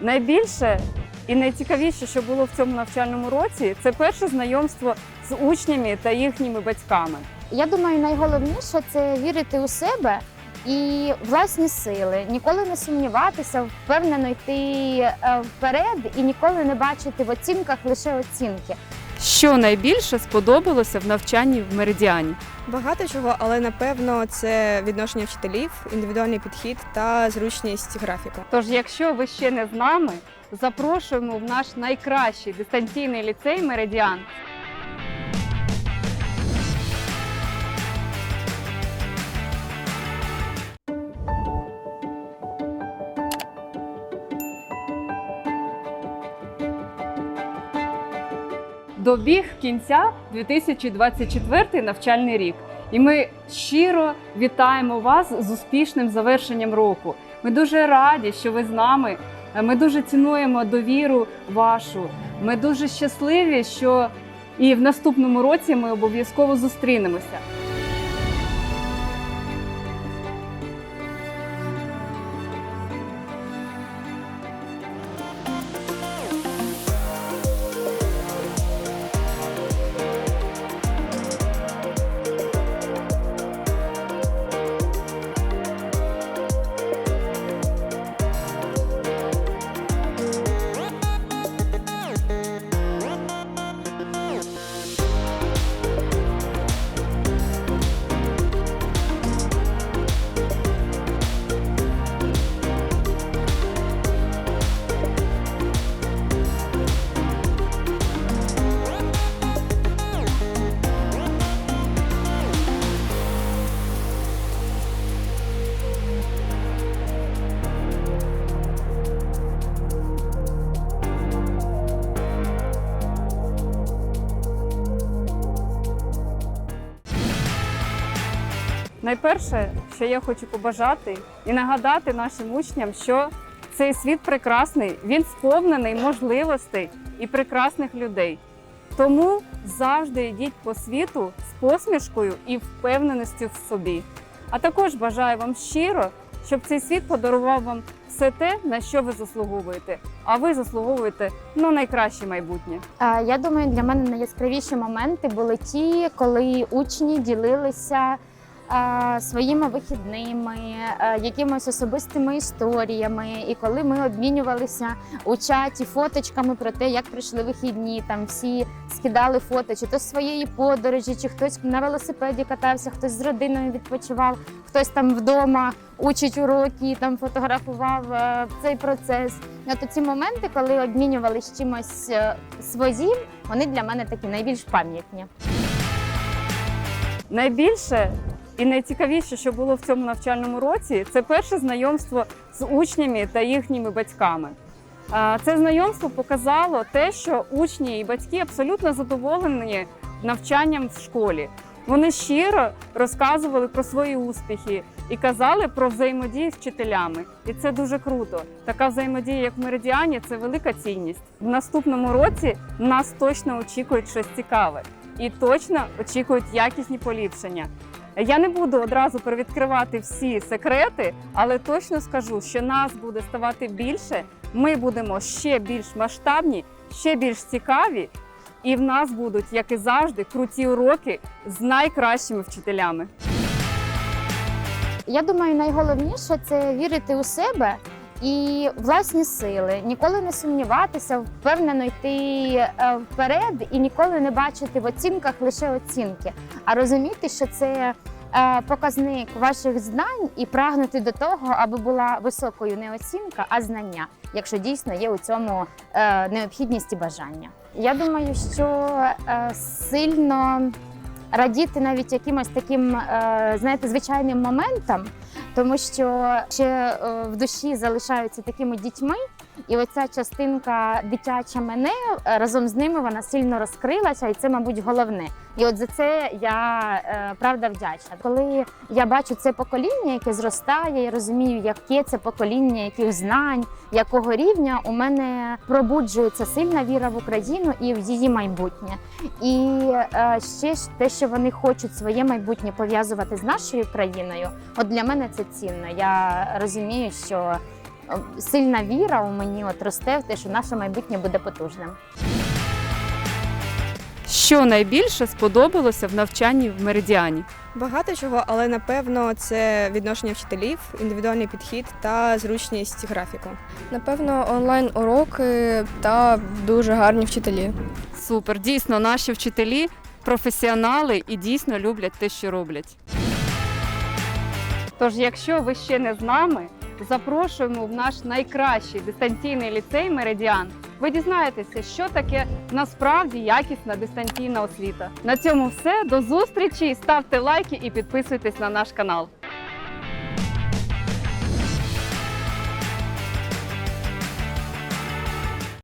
Найбільше і найцікавіше, що було в цьому навчальному році, це перше знайомство з учнями та їхніми батьками. Я думаю, найголовніше це вірити у себе і власні сили, ніколи не сумніватися, впевнено йти е, вперед і ніколи не бачити в оцінках лише оцінки. Що найбільше сподобалося в навчанні в меридіані? Багато чого, але напевно це відношення вчителів, індивідуальний підхід та зручність графіка. Тож, якщо ви ще не з нами, запрошуємо в наш найкращий дистанційний ліцей Меридіан. Добіг кінця 2024 навчальний рік. І ми щиро вітаємо вас з успішним завершенням року. Ми дуже раді, що ви з нами. Ми дуже цінуємо довіру вашу. Ми дуже щасливі, що і в наступному році ми обов'язково зустрінемося. Найперше, що я хочу побажати і нагадати нашим учням, що цей світ прекрасний, він сповнений можливостей і прекрасних людей. Тому завжди йдіть по світу з посмішкою і впевненістю в собі. А також бажаю вам щиро, щоб цей світ подарував вам все те, на що ви заслуговуєте. А ви заслуговуєте на найкраще майбутнє. Я думаю, для мене найяскравіші моменти були ті, коли учні ділилися своїми вихідними, якимись особистими історіями, і коли ми обмінювалися у чаті фоточками про те, як пройшли вихідні, там всі скидали фото, чи то з своєї подорожі, чи хтось на велосипеді катався, хтось з родиною відпочивав, хтось там вдома учить уроки, там фотографував е, цей процес. От ці моменти, коли обмінювалися чимось е, своїм, вони для мене такі найбільш пам'ятні. Найбільше і найцікавіше, що було в цьому навчальному році, це перше знайомство з учнями та їхніми батьками. Це знайомство показало те, що учні і батьки абсолютно задоволені навчанням в школі. Вони щиро розказували про свої успіхи і казали про взаємодію з вчителями. І це дуже круто. Така взаємодія, як в меридіані, це велика цінність. В наступному році нас точно очікують щось цікаве і точно очікують якісні поліпшення. Я не буду одразу перевідкривати всі секрети, але точно скажу, що нас буде ставати більше. Ми будемо ще більш масштабні, ще більш цікаві, і в нас будуть, як і завжди, круті уроки з найкращими вчителями. Я думаю, найголовніше це вірити у себе і власні сили, ніколи не сумніватися, впевнено йти е, вперед і ніколи не бачити в оцінках лише оцінки, а розуміти, що це е, показник ваших знань і прагнути до того, аби була високою не оцінка, а знання, якщо дійсно є у цьому е, необхідність і бажання. Я думаю, що сильно радіти навіть якимось таким, е, знаєте, звичайним моментам, тому що ще е, в душі залишаються такими дітьми, і оця частинка дитяча мене е, разом з ними вона сильно розкрилася, і це, мабуть, головне. І от за це я е, правда вдячна. Коли я бачу це покоління, яке зростає, я розумію, яке це покоління, яких знань, якого рівня у мене пробуджується сильна віра в Україну і в її майбутнє. І е, ще те, що вони хочуть своє майбутнє пов'язувати з нашою країною, от для мене це цінно. Я розумію, що сильна віра у мені от росте в те, що наше майбутнє буде потужним. Що найбільше сподобалося в навчанні в меридіані? Багато чого, але напевно це відношення вчителів, індивідуальний підхід та зручність графіку. Напевно, онлайн уроки та дуже гарні вчителі. Супер, дійсно, наші вчителі професіонали і дійсно люблять те, що роблять. Тож, якщо ви ще не з нами, запрошуємо в наш найкращий дистанційний ліцей Меридіан. Ви дізнаєтеся, що таке насправді якісна дистанційна освіта. На цьому все. До зустрічі. Ставте лайки і підписуйтесь на наш канал.